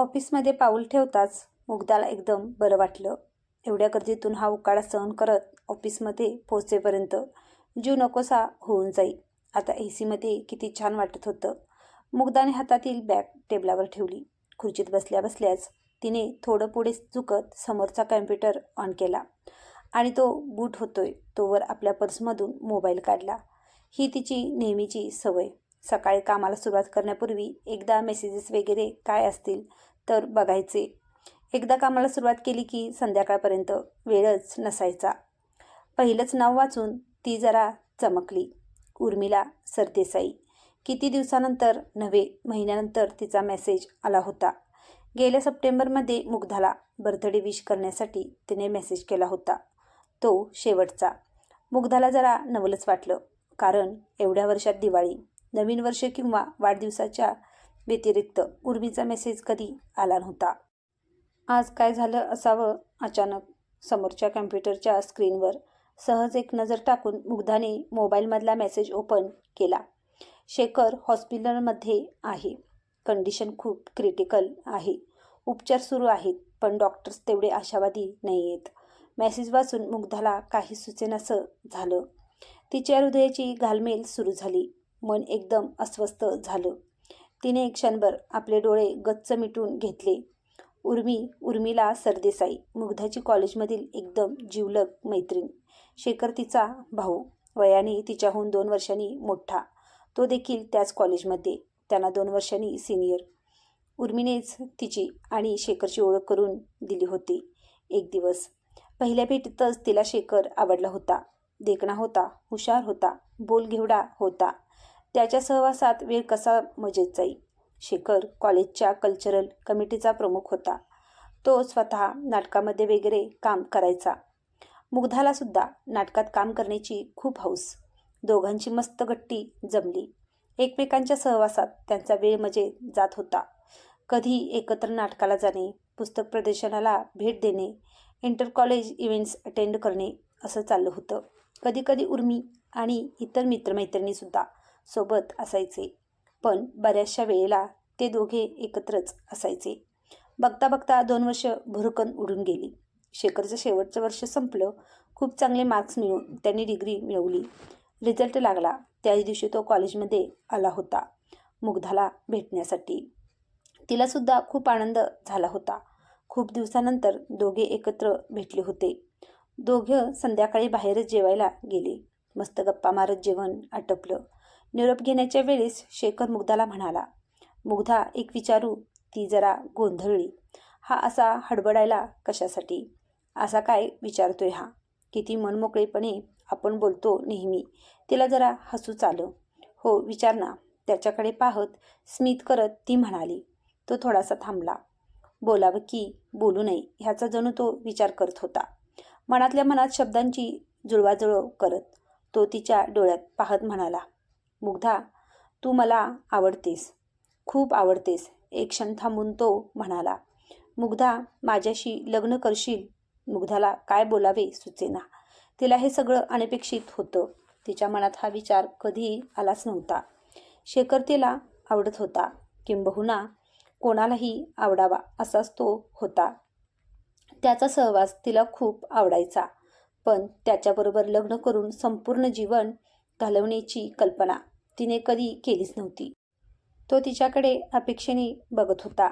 ऑफिसमध्ये पाऊल ठेवताच मुग्धाला एकदम बरं वाटलं. एवढ्या गर्दीतून हा उकाडा सहन करत ऑफिसमध्ये पोहोचेपर्यंत जीव नकोसा होऊन जाई. आता ए सीमध्ये किती छान वाटत होतं. मुग्धाने हातातील बॅग टेबलावर ठेवली. खुर्चीत बसल्या बसल्याच तिने थोडं पुढे झुकत समोरचा कॅम्प्युटर ऑन केला. आणि तो बूट होतोय तोवर आपल्या पर्समधून मोबाईल काढला. ही तिची नेहमीची सवय. सकाळी कामाला सुरुवात करण्यापूर्वी एकदा मेसेजेस वगैरे काय असतील तर बघायचे. एकदा कामाला सुरुवात केली की संध्याकाळपर्यंत वेळच नसायचा. पहिलंच नाव वाचून ती जरा चमकली. उर्मिला सरदेसाई. किती दिवसानंतर नव्हे महिन्यानंतर तिचा मेसेज आला होता. गेल्या सप्टेंबरमध्ये मुग्धाला बर्थडे विश करण्यासाठी तिने मेसेज केला होता. तो शेवटचा. मुग्धाला जरा नवलच वाटलं कारण एवढ्या वर्षात दिवाळी नवीन वर्ष किंवा वाढदिवसाच्या व्यतिरिक्त उर्मीचा मेसेज कधी आला नव्हता. आज काय झालं असावं? अचानक समोरच्या कॅम्प्युटरच्या स्क्रीनवर सहज एक नजर टाकून मुग्धाने मोबाईलमधला मेसेज ओपन केला. शेखर हॉस्पिटलमध्ये आहे. कंडिशन खूप क्रिटिकल आहे. उपचार सुरू आहेत पण डॉक्टर्स तेवढे आशावादी नाही आहेत मेसेज वाचून मुग्धाला काही सुचेनासं झालं. तिच्या हृदयाची घालमेल सुरू झाली. मन एकदम अस्वस्थ झालं. तिने क्षणभर आपले डोळे गच्च मिटून घेतले. उर्मी उर्मिला सरदेसाई मुग्धाची कॉलेजमधील एकदम जिवलग मैत्रीण. शेखर तिचा भाऊ वयाने तिच्याहून दोन वर्षांनी मोठा. तो देखील त्याच कॉलेजमध्ये त्यांना दोन वर्षांनी सिनियर. उर्मीनेच तिची आणि शेखरची ओळख करून दिली होती. एक दिवस पहिल्या भेटीतच तिला शेखर आवडला होता. देखणा होता हुशार होता बोलघेवडा होता. त्याच्या सहवासात वेळ कसा मजेत जाई? शेखर कॉलेजच्या कल्चरल कमिटीचा प्रमुख होता. तो स्वतः नाटकामध्ये वगैरे काम करायचा. मुग्धाला सुद्धा नाटकात काम करण्याची खूप हौस. दोघांची मस्त गट्टी जमली. एकमेकांच्या सहवासात त्यांचा वेळ मजे जात होता. कधी एकत्र नाटकाला जाणे पुस्तक प्रदर्शनाला भेट देणे इंटर कॉलेज इव्हेंट्स अटेंड करणे असं चाललं होतं. कधीकधी उर्मी आणि इतर मित्रमैत्रिणीसुद्धा सोबत असायचे. पण बऱ्याचशा वेळेला ते दोघे एकत्रच असायचे. बघता बघता दोन वर्ष भुरकन उडून गेली. शेखरचं शेवटचं वर्ष संपलं. खूप चांगले मार्क्स मिळून त्यांनी डिग्री मिळवली. रिझल्ट लागला. त्याच दिवशी तो कॉलेजमध्ये आला होता. मुग्धाला भेटण्यासाठी. तिलासुद्धा खूप आनंद झाला होता. खूप दिवसानंतर दोघे एकत्र भेटले होते. दोघं संध्याकाळी बाहेरच जेवायला गेले. मस्त गप्पा मारत जेवण आटपलं. निरोप घेण्याच्या वेळेस शेखर मुग्धाला म्हणाला मुग्धा एक विचारू ती जरा गोंधळली. हा असा हडबडायला कशासाठी? असा काय विचारतोय हा? किती मनमोकळेपणे आपण बोलतो नेहमी. तिला जरा हसू चालं हो विचार ना. त्याच्याकडे पाहत स्मित करत ती म्हणाली तो थोडासा थांबला. बोलावं की बोलू नये ह्याचा जणू तो विचार करत होता. मनातल्या मनात शब्दांची जुळवाजुळव करत तो तिच्या डोळ्यात पाहत म्हणाला मुग्धा तू मला आवडतेस खूप आवडतेस एक क्षण थांबून तो म्हणाला. मुग्धा माझ्याशी लग्न करशील मुग्धाला काय बोलावे सुचेना. तिला हे सगळं अनपेक्षित होतं. तिच्या मनात हा विचार कधीही आलाच नव्हता. शेखर तिला आवडत होता. किंबहुना कोणालाही आवडावा असाच तो होता. त्याचा सहवास तिला खूप आवडायचा. पण त्याच्याबरोबर लग्न करून संपूर्ण जीवन घालवण्याची कल्पना तिने कधी केलीच नव्हती. तो तिच्याकडे अपेक्षेने बघत होता.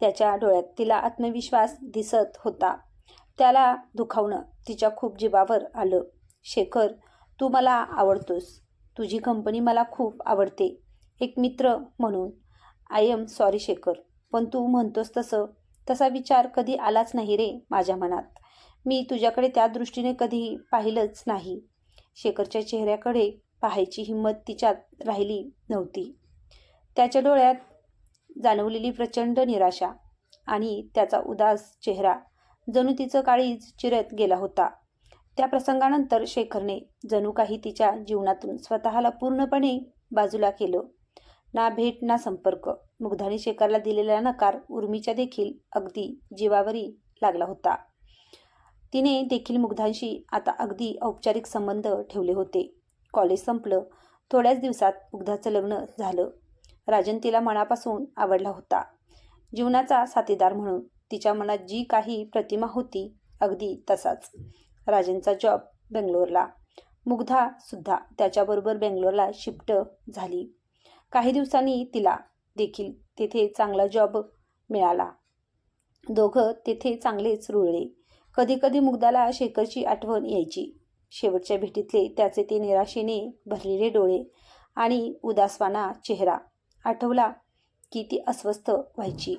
त्याच्या डोळ्यात तिला आत्मविश्वास दिसत होता. त्याला दुखावणं तिच्या खूप जीवावर आलं. शेखर तू मला आवडतोस. तुझी कंपनी मला खूप आवडते. एक मित्र म्हणून. I am sorry Shekhar. पण तू म्हणतोस तसं. तसा विचार कधी आलाच नाही रे माझ्या मनात. मी तुझ्याकडे त्या दृष्टीने कधीही पाहिलंच नाही. शेखरच्या चेहऱ्याकडे पाहायची हिंमत तिच्यात राहिली नव्हती. त्याच्या डोळ्यात जाणवलेली प्रचंड निराशा आणि त्याचा उदास चेहरा जणू तिचं काळीज चिरत गेला होता. त्या प्रसंगानंतर शेखरने जणू काही तिच्या जीवनातून स्वतःला पूर्णपणे बाजूला केलं. ना भेट ना संपर्क. मुग्धाने शेखरला दिलेला नकार उर्मीच्या देखील अगदी जीवावरी लागला होता. तिने देखील मुग्धांशी आता अगदी औपचारिक संबंध ठेवले होते. कॉलेज संपलं. थोड्याच दिवसात मुग्धाचं लग्न झालं. राजन तिला मनापासून आवडला होता. जीवनाचा साथीदार म्हणून तिच्या मनात जी काही प्रतिमा होती अगदी तसाच. राजनचा जॉब बेंगलोरला. मुग्धा सुद्धा त्याच्याबरोबर बेंगलोरला शिफ्ट झाली. काही दिवसांनी तिला देखील तेथे चांगला जॉब मिळाला. दोघं तेथे चांगलेच रुळले. कधीकधी मुग्धाला शेखरची आठवण यायची. शेवटच्या भेटीतले त्याचे ते निराशेने भरलेले डोळे आणि उदासवाना चेहरा. आठवला की ती अस्वस्थ व्हायची.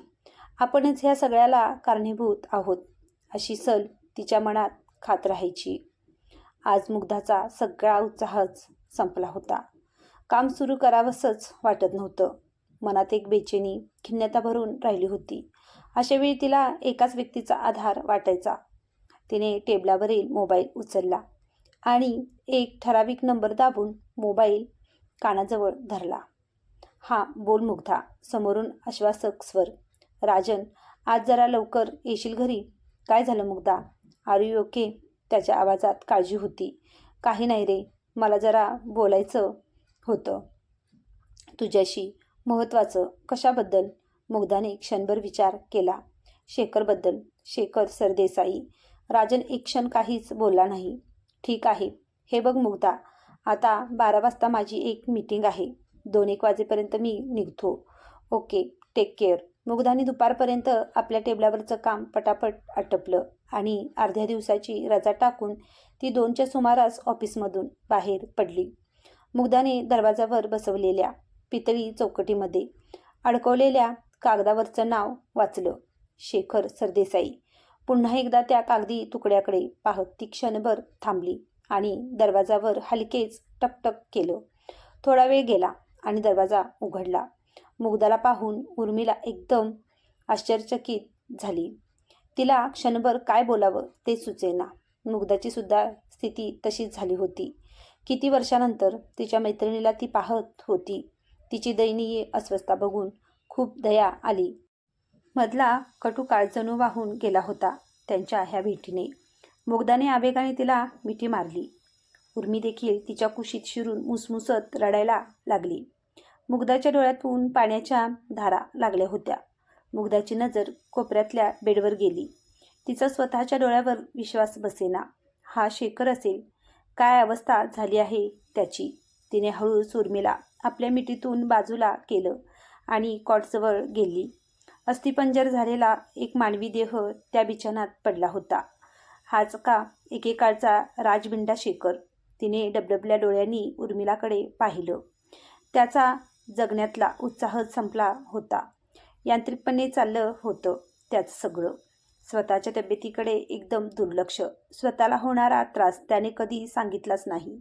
आपणच ह्या सगळ्याला कारणीभूत आहोत अशी सल तिच्या मनात खात राहायची. आज मुग्धाचा सगळा उत्साहच संपला होता. काम सुरू करावंसंच वाटत नव्हतं. मनात एक बेचैनी खिन्नता भरून राहिली होती. अशा वेळी तिला एकाच व्यक्तीचा आधार वाटायचा. तिने टेबलावरील मोबाईल उचलला. आणि एक ठराविक नंबर दाबून मोबाईल कानाजवळ धरला. हा बोल मुग्धा समोरून आश्वासक स्वर. राजन आज जरा लवकर येशील घरी? काय झालं मुग्धा? आर यू ओके त्याच्या आवाजात काळजी होती. काही नाही रे मला जरा बोलायचं होतं. तुझ्याशी महत्त्वाचं कशाबद्दल? मुग्धाने क्षणभर विचार केला. शेखरबद्दल. शेखर सरदेसाई. राजन एक क्षण काहीच बोलला नाही. ठीक आहे. हे बघ मुग्धा आता बारा वाजता माझी एक मीटिंग आहे. दोन एक वाजेपर्यंत मी निघतो. ओके टेक केअर मुग्धाने दुपारपर्यंत आपल्या टेबलावरचं काम पटापट आटपलं आणि अर्ध्या दिवसाची रजा टाकून ती दोनच्या सुमारास ऑफिसमधून बाहेर पडली. मुग्धाने दरवाजावर बसवलेल्या पितळी चौकटीमध्ये अडकवलेल्या कागदावरचं नाव वाचलं. शेखर सरदेसाई. पुन्हा एकदा त्या कागदी तुकड्याकडे पाहत ती क्षणभर थांबली आणि दरवाजावर हलकेच टकटक केलं. थोडा वेळ गेला आणि दरवाजा उघडला. मुग्धाला पाहून उर्मिला एकदम आश्चर्यचकित झाली. तिला क्षणभर काय बोलावं ते सुचेना. मुग्धाची सुद्धा स्थिती तशीच झाली होती. किती वर्षानंतर तिच्या मैत्रिणीला ती पाहत होती. तिची दयनीय अस्वस्थता बघून खूप दया आली. मधला कटू काळ जणू वाहून गेला होता त्यांच्या ह्या भेटीने. मुग्धाने आवेगाने तिला मिठी मारली. उर्मी देखील तिच्या कुशीत शिरून मुसमुसत रडायला लागली. मुग्धाच्या डोळ्यातून पाण्याच्या धारा लागल्या होत्या. मुग्धाची नजर कोपऱ्यातल्या बेडवर गेली. तिचा स्वतःच्या डोळ्यावर विश्वास बसेना. हा शेखर असेल. काय अवस्था झाली आहे त्याची? तिने हळूच उर्मीला आपल्या मिठीतून बाजूला केलं आणि कॉटजवळ गेली. अस्थिपंजर झालेला एक मानवी देह त्या बिछानात पडला होता. हाच का एकेकाळचा राजबिंडा शेखर? तिने डबडबल्या डोळ्यांनी उर्मिलाकडे पाहिलं. त्याचा जगण्यातला उत्साह संपला होता. यांत्रिकपणे चाललं होतं त्याचं सगळं. स्वतःच्या तब्येतीकडे एकदम दुर्लक्ष. स्वतःला होणारा त्रास त्याने कधी सांगितलाच नाही.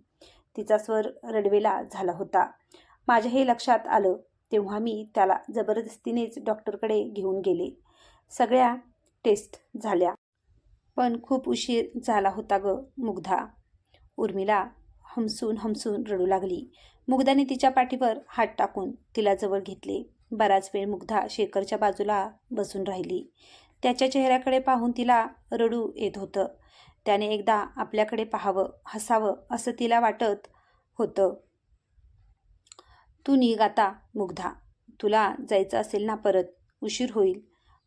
तिचा स्वर रडवेला झाला होता. माझ्या हे लक्षात आलं तेव्हा मी त्याला जबरदस्तीनेच डॉक्टरकडे घेऊन गेले. सगळ्या टेस्ट झाल्या. पण खूप उशीर झाला होता ग मुग्धा. उर्मिला हमसून हमसून रडू लागली. मुग्धाने तिच्या पाठीवर हात टाकून तिला जवळ घेतले. बराच वेळ मुग्धा शेखरच्या बाजूला बसून राहिली. त्याच्या चेहऱ्याकडे पाहून तिला रडू येत होतं. त्याने एकदा आपल्याकडे पाहावं हसावं असं तिला वाटत होतं. तू निघ आता मुग्धा. तुला जायचं असेल ना परत उशीर होईल.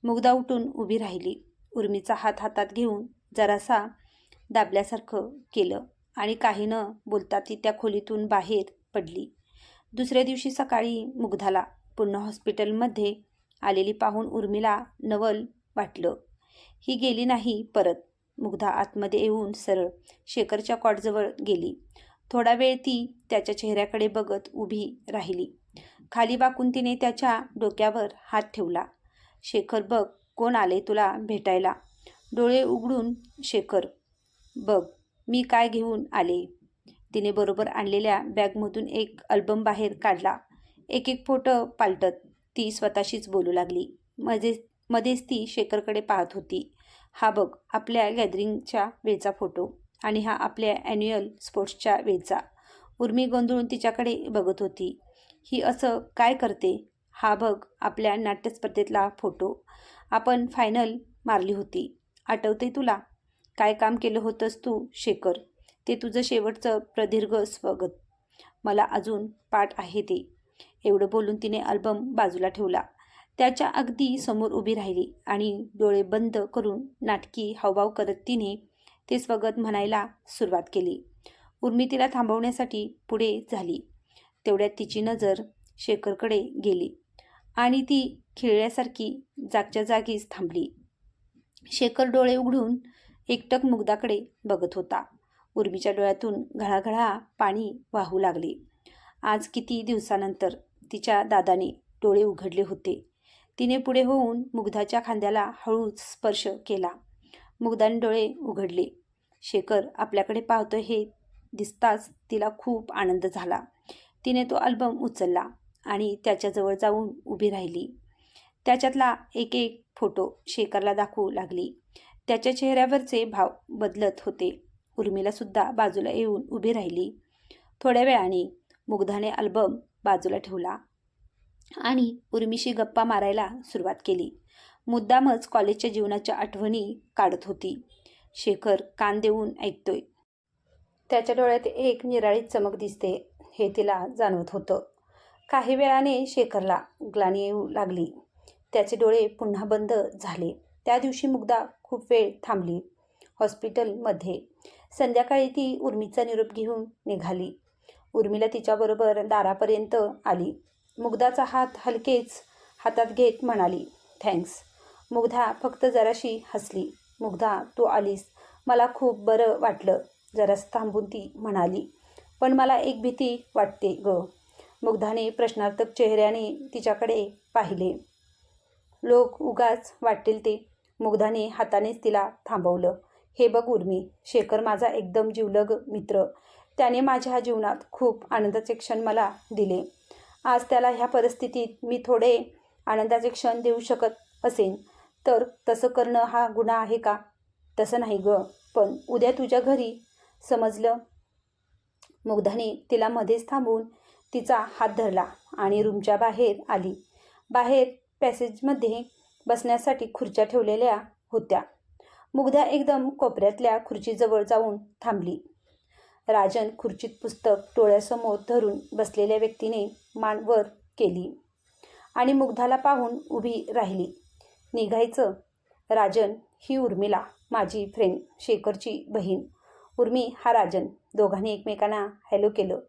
मुग्धा उठून उभी राहिली. उर्मीचा हात हातात घेऊन जरासा दाबल्यासारखं केलं आणि काही न बोलता ती त्या खोलीतून बाहेर पडली. दुसऱ्या दिवशी सकाळी मुग्धाला पुन्हा हॉस्पिटलमध्ये आलेली पाहून उर्मीला नवल वाटलं. ही गेली नाही परत. मुग्धा आतमध्ये येऊन सरळ शेखरच्या कॉटजवळ गेली. थोडा वेळ ती त्याच्या चेहऱ्याकडे बघत उभी राहिली. खाली वाकून तिने त्याच्या डोक्यावर हात ठेवला. शेखर बघ कोण आले तुला भेटायला? डोळे उघडून शेखर बघ मी काय घेऊन आले? तिने बरोबर आणलेल्या बॅगमधून एक अल्बम बाहेर काढला. एक एक फोटो पालटत ती स्वतःशीच बोलू लागली. मध्ये मध्येच ती शेखरकडे पाहत होती. हा बघ आपल्या गॅदरिंगच्या वेळचा फोटो. आणि हा आपल्या ॲन्युअल स्पोर्ट्सच्या वेळचा उर्मी गोंधळून तिच्याकडे बघत होती. ही असं काय करते? हा बघ आपल्या नाट्यस्पर्धेतला फोटो आपण फायनल मारली होती. आठवते तुला? काय काम केलं होतंस तू शेखर? ते तुझं शेवटचं प्रदीर्घ स्वगत. मला अजून पाठ आहे ते. एवढं बोलून तिने अल्बम बाजूला ठेवला. त्याच्या अगदी समोर उभी राहिली आणि डोळे बंद करून नाटकी हावभाव करत तिने ते स्वगत म्हणायला सुरुवात केली. उर्मी तिला थांबवण्यासाठी पुढे झाली. तेवढ्यात तिची नजर शेखरकडे गेली आणि ती खिळल्यासारखी जागच्या जागीच थांबली. शेखर डोळे उघडून एकटक मुग्धाकडे बघत होता. उर्मीच्या डोळ्यातून घळाघळा पाणी वाहू लागले. आज किती दिवसानंतर तिच्या दादाने डोळे उघडले होते. तिने पुढे होऊन मुग्धाच्या खांद्याला हळूच स्पर्श केला. मुग्धाने डोळे उघडले. शेखर आपल्याकडे पाहतो हे दिसताच तिला खूप आनंद झाला. तिने तो अल्बम उचलला आणि त्याच्याजवळ जाऊन उभी राहिली. त्याच्यातला एक एक फोटो शेखरला दाखवू लागली. त्याच्या चेहऱ्यावरचे भाव बदलत होते. उर्मिलासुद्धा बाजूला येऊन उभी राहिली. थोड्या वेळाने मुग्धाने अल्बम बाजूला ठेवला आणि उर्मीशी गप्पा मारायला सुरुवात केली. मुद्दामच कॉलेजच्या जीवनाच्या आठवणी काढत होती. शेखर कान देऊन ऐकतोय. त्याच्या डोळ्यात एक निराळी चमक दिसते हे तिला जाणवत होतं. काही वेळाने शेखरला ग्लानी येऊ लागली. त्याचे डोळे पुन्हा बंद झाले. त्या दिवशी मुग्धा खूप वेळ थांबली. हॉस्पिटलमध्ये. संध्याकाळी ती उर्मीचा निरोप घेऊन निघाली. उर्मीला तिच्याबरोबर दारापर्यंत आली. मुग्धाचा हात हलकेच हातात घेत म्हणाली थँक्स. मुग्धा फक्त जराशी हसली. मुग्धा तू आलीस. मला खूप बरं वाटलं. जरास थांबून ती म्हणाली. पण मला एक भीती वाटते ग. मुग्धाने प्रश्नार्थक चेहऱ्याने तिच्याकडे पाहिले. लोक उगाच वाटतील ते. मुग्धाने हातानेच तिला थांबवलं. हे बघ उर्मी शेखर माझा एकदम जिवलग मित्र. त्याने माझ्या जीवनात खूप आनंदाचे क्षण मला दिले. आज त्याला ह्या परिस्थितीत मी थोडे आनंदाचे क्षण देऊ शकत असेन. तर तसं करणं हा गुन्हा आहे का? तसं नाही ग. पण उद्या तुझ्या घरी समजलं? मुग्धाने तिला मध्येच थांबून तिचा हात धरला आणि रूमच्या बाहेर आली. बाहेर पॅसेजमध्ये बसण्यासाठी खुर्च्या ठेवलेल्या होत्या. मुग्धा एकदम कोपऱ्यातल्या खुर्चीजवळ जाऊन थांबली. राजन खुर्चीत पुस्तक डोळ्यासमोर धरून बसलेल्या व्यक्तीने मान वर केली आणि मुग्धाला पाहून उभी राहिली. निघायचं. राजन ही उर्मिला माझी फ्रेंड शेखरची बहीण. उर्मी हा राजन. दोघांनी एकमेकांना हॅलो केलं.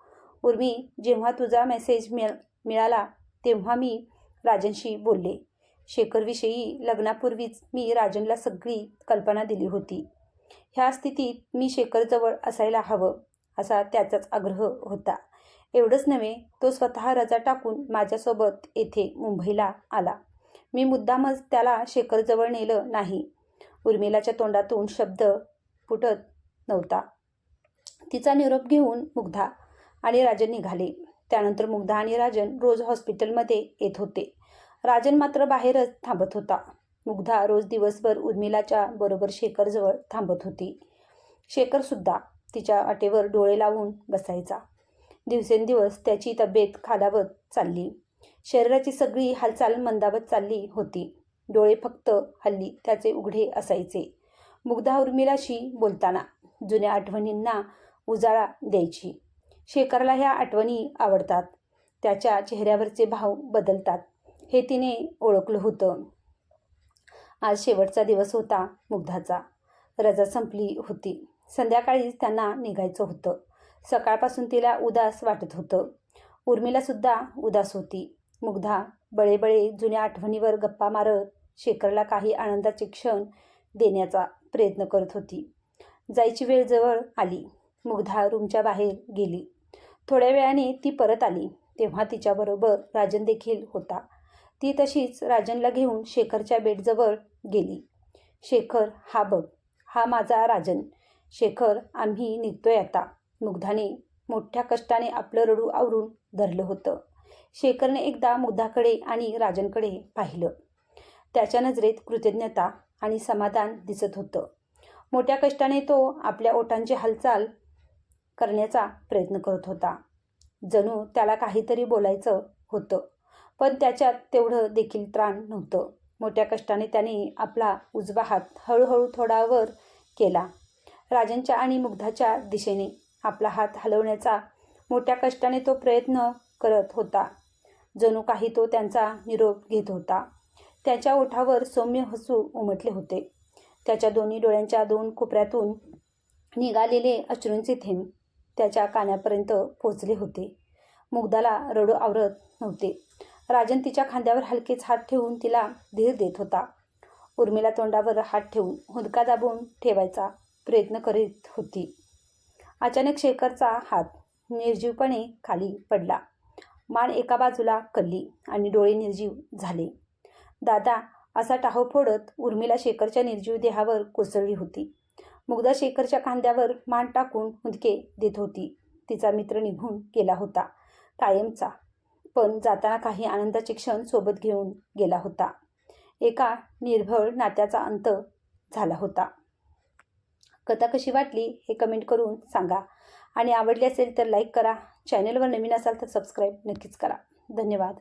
उर्मी जेव्हा तुझा मेसेज मिळ मिळाला तेव्हा मी राजनशी बोलले. शेखरविषयी लग्नापूर्वीच मी राजनला सगळी कल्पना दिली होती. ह्या स्थितीत मी शेखरजवळ असायला हवं असा त्याचाच आग्रह होता. एवढंच नव्हे तो स्वतः रजा टाकून माझ्यासोबत येथे मुंबईला आला. मी मुद्दामच त्याला शेखरजवळ नेलं नाही. उर्मिलाच्या तोंडातून शब्द फुटत नव्हता. तिचा निरोप घेऊन मुग्धा आणि राजन निघाले. त्यानंतर मुग्धा आणि राजन रोज हॉस्पिटलमध्ये येत होते. राजन मात्र बाहेरच थांबत होता. मुग्धा रोज दिवसभर उर्मिलाच्या बरोबर शेखरजवळ थांबत होती. शेखरसुद्धा तिच्या अटेवर डोळे लावून बसायचा. दिवसेंदिवस त्याची तब्येत खालावत चालली. शरीराची सगळी हालचाल मंदावत चालली होती. डोळे फक्त हल्ली त्याचे उघडे असायचे. मुग्धा उर्मिलाशी बोलताना जुन्या आठवणींना उजाळा द्यायची. शेखरला ह्या आठवणी आवडतात. त्याच्या चेहऱ्यावरचे भाव बदलतात. हे तिने ओळखलं होतं. आज शेवटचा दिवस होता मुग्धाचा. रजा संपली होती. संध्याकाळीच त्यांना निघायचं होतं. सकाळपासून तिला उदास वाटत होतं. उर्मिलासुद्धा उदास होती. मुग्धा बळेबळे जुन्या आठवणीवर गप्पा मारत शेखरला काही आनंदाचे क्षण देण्याचा प्रयत्न करत होती. जायची वेळ जवळ आली. मुग्धा रूमच्या बाहेर गेली. थोड्या वेळाने ती परत आली. तेव्हा तिच्याबरोबर राजन देखील होता. ती तशीच राजनला घेऊन शेखरच्या बेडजवळ गेली. शेखर हा बघ. हा माझा राजन. शेखर आम्ही निघतोय आता. मुग्धाने मोठ्या कष्टाने आपलं रडू आवरून धरलं होतं. शेखरने एकदा मुग्धाकडे आणि राजनकडे पाहिलं. त्याच्या नजरेत कृतज्ञता आणि समाधान दिसत होतं. मोठ्या कष्टाने तो आपल्या ओठांची हालचाल करण्याचा प्रयत्न करत होता. जणू त्याला काहीतरी बोलायचं होतं पण त्याच्यात तेवढं देखील त्राण नव्हतं. मोठ्या कष्टाने त्याने आपला उजवा हात हळूहळू थोडा वर केला. राजनच्या आणि मुग्धाच्या दिशेने आपला हात हलवण्याचा मोठ्या कष्टाने तो प्रयत्न करत होता. जणू काही तो त्यांचा निरोप घेत होता. त्याच्या ओठावर सौम्य हसू उमटले होते. त्याच्या दोन्ही डोळ्यांच्या दोन कोपऱ्यातून निघालेले अश्रूंचे थेंब त्याच्या कानापर्यंत पोचले होते. मुग्धाला रडू आवरत नव्हते. राजन तिच्या खांद्यावर हलकेच हात ठेवून तिला धीर देत होता. उर्मिला तोंडावर हात ठेवून हुदका दाबून ठेवायचा प्रयत्न करीत होती. अचानक शेखरचा हात निर्जीवपणे खाली पडला. मान एका बाजूला कल्ली आणि डोळे निर्जीव झाले. दादा असा टाहो फोडत उर्मिला शेखरच्या निर्जीव देहावर कोसळली होती. मुग्धा शेखरच्या खांद्यावर मान टाकून हुंदके देत होती. तिचा मित्र निघून गेला होता कायमचा. पण जाताना काही आनंदाचे क्षण सोबत घेऊन गेला होता. एका निर्भळ नात्याचा अंत झाला होता. कथा कशी वाटली हे कमेंट करून सांगा. आणि आवडली असेल तर लाईक करा. चॅनलवर नवीन असाल तर सबस्क्राईब नक्कीच करा. धन्यवाद.